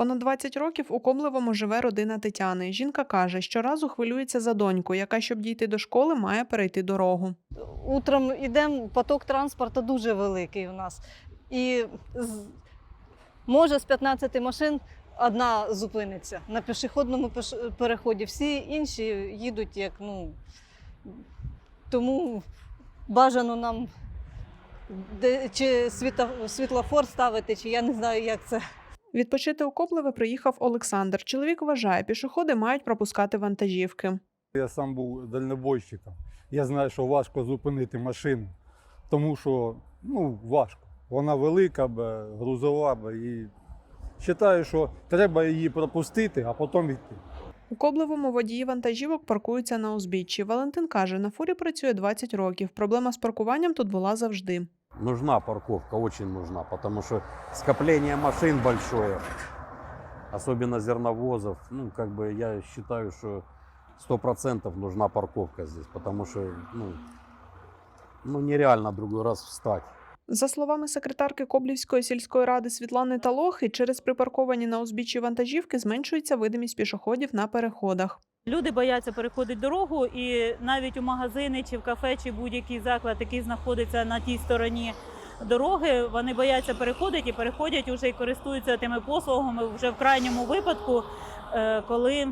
Понад 20 років у Коблевому живе родина Тетяни. Жінка каже, щоразу хвилюється за доньку, яка, щоб дійти до школи, має перейти дорогу. Утром йдемо, поток транспорту дуже великий у нас. І може з 15 машин одна зупиниться на пішохідному переході. Всі інші їдуть як ну. Тому бажано нам чи світлофор ставити, чи я не знаю, як це. Відпочити у Коблеве приїхав Олександр. Чоловік вважає, пішоходи мають пропускати вантажівки. Я сам був дальнобойщиком. Я знаю, що важко зупинити машину, тому що ну, важко. Вона велика, б, грузова б, і вважаю, що треба її пропустити, а потім йти. У Коблевому водії вантажівок паркуються на узбіччі. Валентин каже, на фурі працює 20 років. Проблема з паркуванням тут була завжди. Нужна парковка, очень нужна, потому что скопление машин большое, особенно зерновозов. Ну, как бы я считаю, что сто процентов нужна парковка здесь, потому что, ну, ну, нереально другой раз встать. За словами секретарки Коблівської сільської ради Світлани Талохи, через припарковані на узбіччі вантажівки зменшується видимість пішоходів на переходах. Люди бояться переходити дорогу, і навіть у магазини чи в кафе, чи будь-який заклад, який знаходиться на тій стороні дороги, вони бояться переходити і переходять уже і користуються тими послугами вже в крайньому випадку, е, коли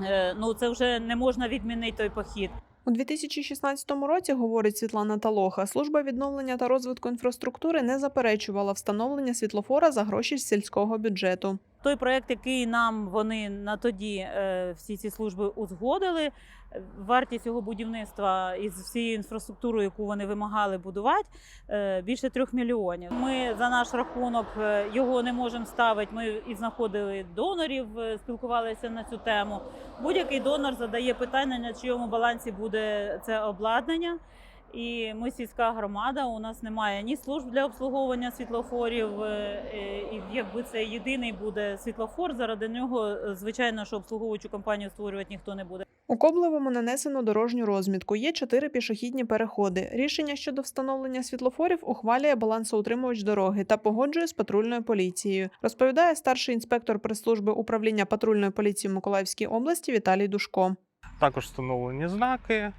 е, ну, це вже не можна відмінити той похід. У 2016 році, говорить Світлана Талоха, служба відновлення та розвитку інфраструктури не заперечувала встановлення світлофора за гроші з сільського бюджету. Той проект, який нам вони на тоді е, всі ці служби узгодили, е, вартість його будівництва із всією інфраструктурою, яку вони вимагали будувати, е, більше трьох мільйонів. Ми за наш рахунок його не можемо ставити. Ми і знаходили донорів, спілкувалися на цю тему. Будь-який донор задає питання, на чийому балансі буде це обладнання. І ми сільська громада. У нас немає ні служб для обслуговування світлофорів. е, е, І якби це єдиний буде світлофор, заради нього, е, звичайно, що обслуговуючу компанію створювати ніхто не буде. У Коблевому нанесено дорожню розмітку. Є чотири пішохідні переходи. Рішення щодо встановлення світлофорів ухвалює балансоутримувач дороги та погоджує з патрульною поліцією. Розповідає старший інспектор прес-служби управління патрульної поліції Миколаївській області Віталій Душко. Також встановлені знаки. е,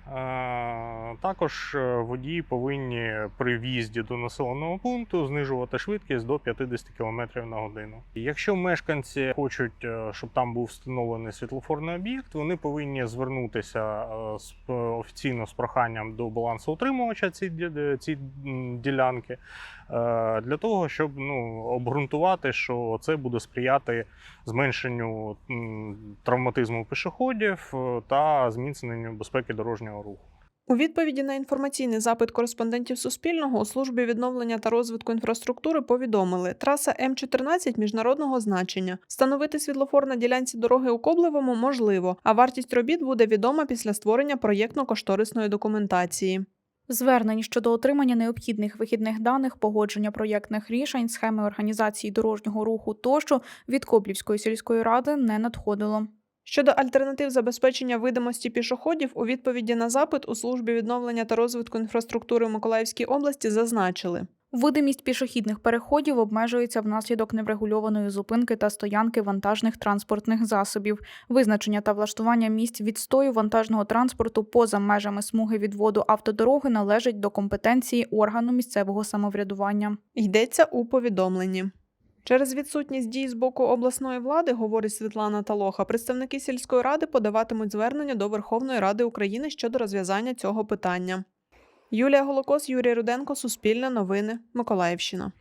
Також е, водії повинні при в'їзді до населеного пункту знижувати швидкість до 50 км на годину. Якщо мешканці хочуть, е, щоб там був встановлений світлофорний об'єкт, вони повинні звернутися офіційно з проханням до балансоутримувача ці, ді- ці ділянки для того, щоб ну, обґрунтувати, що це буде сприяти зменшенню травматизму пішоходів е, та зміцненню безпеки дорожнього руху. У відповіді на інформаційний запит кореспондентів Суспільного у службі відновлення та розвитку інфраструктури повідомили, траса М14 міжнародного значення. Встановити світлофор на ділянці дороги у Коблевому можливо, а вартість робіт буде відома після створення проєктно-кошторисної документації. Звернень щодо отримання необхідних вихідних даних, погодження проєктних рішень, схеми організації дорожнього руху тощо від Коблівської сільської ради не надходило. Щодо альтернатив забезпечення видимості пішоходів, у відповіді на запит у службі відновлення та розвитку інфраструктури в Миколаївській області зазначили. Видимість пішохідних переходів обмежується внаслідок неврегульованої зупинки та стоянки вантажних транспортних засобів, визначення та влаштування місць відстою вантажного транспорту поза межами смуги відводу автодороги належить до компетенції органу місцевого самоврядування. Йдеться у повідомленні. Через відсутність дій з боку обласної влади, говорить Світлана Талоха, представники сільської ради подаватимуть звернення до Верховної Ради України щодо розв'язання цього питання. Юлія Голокос, Юрій Руденко, Суспільне новини, Миколаївщина.